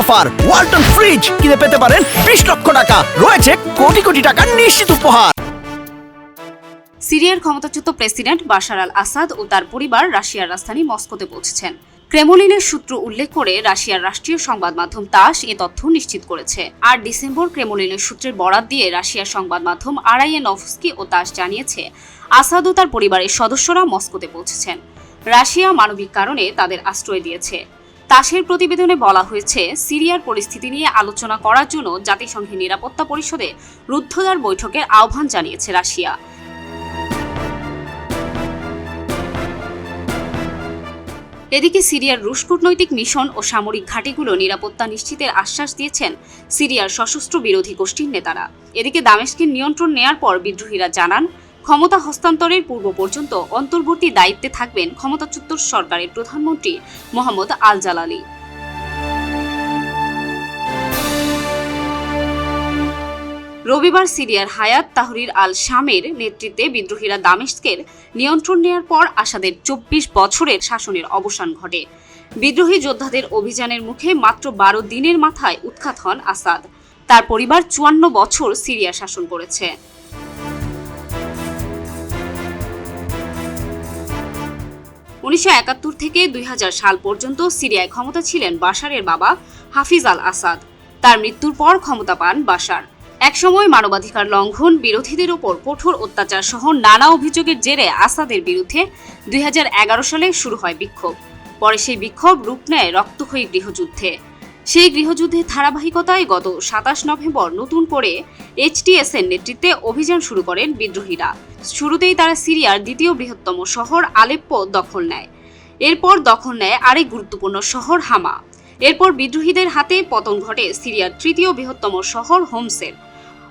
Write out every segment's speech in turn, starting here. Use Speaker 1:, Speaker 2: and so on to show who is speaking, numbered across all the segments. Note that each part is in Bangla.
Speaker 1: অফার। ওয়ালটন ফ্রিজ কিনে পেতে পারেন বিশ লক্ষ টাকা। রয়েছে কোটি কোটি টাকার নিশ্চিত উপহার।
Speaker 2: সিরিয়ার ক্ষমতাচ্যুত প্রেসিডেন্ট বাশার আল আসাদ ও তার পরিবার রাশিয়ার রাজধানী মস্কোতে পৌঁছেছেন। ক্রেমলিনের সূত্র উল্লেখ করে রাশিয়ার রাষ্ট্রীয় সংবাদ মাধ্যম তাস এ তথ্য নিশ্চিত করেছে। আর ডিসেম্বর ক্রেমলিনের সূত্রের বরাত দিয়ে রাশিয়ার সংবাদ মাধ্যম আড়াইয়ে নভস্কি ও তাস জানিয়েছে, আসাদ ও তার পরিবারের সদস্যরা মস্কোতে পৌঁছেছেন। রাশিয়া মানবিক কারণে তাদের আশ্রয় দিয়েছে। তাসের প্রতিবেদনে বলা হয়েছে, সিরিয়ার পরিস্থিতি নিয়ে আলোচনা করার জন্য জাতিসংঘের নিরাপত্তা পরিষদে রুদ্ধদ্বার বৈঠকের আহ্বান জানিয়েছে রাশিয়া। এদিকে সিরিয়ার রুশ কূটনৈতিক মিশন ও সামরিক ঘাঁটিগুলো নিরাপত্তা নিশ্চিতের আশ্বাস দিয়েছেন সিরিয়ার সশস্ত্র বিরোধী গোষ্ঠীর নেতারা। এদিকে দামেস্কের নিয়ন্ত্রণ নেয়ার পর বিদ্রোহীরা জানান ক্ষমতা হস্তান্তরের পূর্ব পর্যন্ত অন্তর্বর্তী দায়িত্বে থাকবেন ক্ষমতাচ্যুত সরকারের প্রধানমন্ত্রী মোহাম্মদ আল জালালি রবিবার সিরিয়ার হায়াত তাহরির আল শামের নেতৃত্বে বিদ্রোহীরা দামেস্কের নিয়ন্ত্রণ নেয়ার পর আসাদের চব্বিশ বছরের শাসনের অবসান ঘটে। বিদ্রোহী যোদ্ধাদের অভিযানের মুখে মাত্র বারো দিনের মাথায় উৎখাত হন আসাদ। তার পরিবার চুয়ান্ন বছর সিরিয়া শাসন করেছে। উনিশশো একাত্তর থেকে দুই হাজার সাল পর্যন্ত সিরিয়ায় ক্ষমতা ছিলেন বাশারের বাবা হাফিজ আল আসাদ। তার মৃত্যুর পর ক্ষমতা পান বাশার। একসময় মানবাধিকার লঙ্ঘন বিরোধীদের উপর কঠোর অত্যাচার সহ নানা অভিযোগের জেরে আসাদের বিরুদ্ধে দুই হাজার এগারো সালে শুরু হয় বিক্ষোভ। পরে সেই বিক্ষোভ রূপ নেয় রক্তক্ষয়ী গৃহযুদ্ধে। সেই গৃহযুদ্ধের ধারাবাহিকতায় গত সাতাশ নভেম্বর নতুন করে এইচটিএস এর নেতৃত্বে অভিযান শুরু করেন বিদ্রোহীরা। শুরুতেই তারা সিরিয়ার দ্বিতীয় বৃহত্তম শহর আলেপ্পো দখল নেয়। এরপর দখল নেয় আরেক গুরুত্বপূর্ণ শহর হামা। এরপর বিদ্রোহীদের হাতে পতন ঘটে সিরিয়ার তৃতীয় বৃহত্তম শহর হোমসের।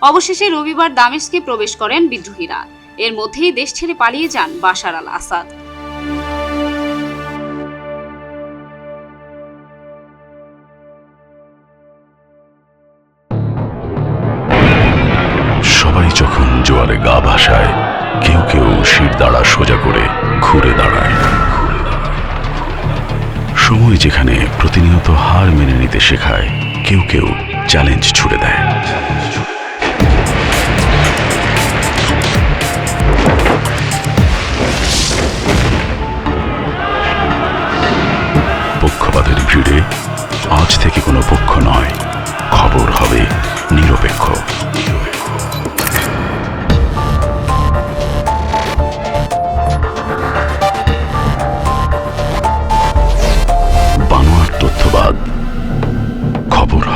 Speaker 2: অবশেষে রবিবার দামেস্কে প্রবেশ করেন বিদ্রোহীরা। এর মধ্যেই দেশ ছেড়ে পালিয়ে যান বাশার আল আসাদ
Speaker 3: সবাই যখন জোয়ারে গা ভাসায় কেউ দ্বারা সোজা করে ঘুরে দাঁড়ায়। সময় যেখানে প্রতিনিয়ত হার মেনে নিতে শেখায়, কেউ কেউ চ্যালেঞ্জ ছুড়ে দেয়।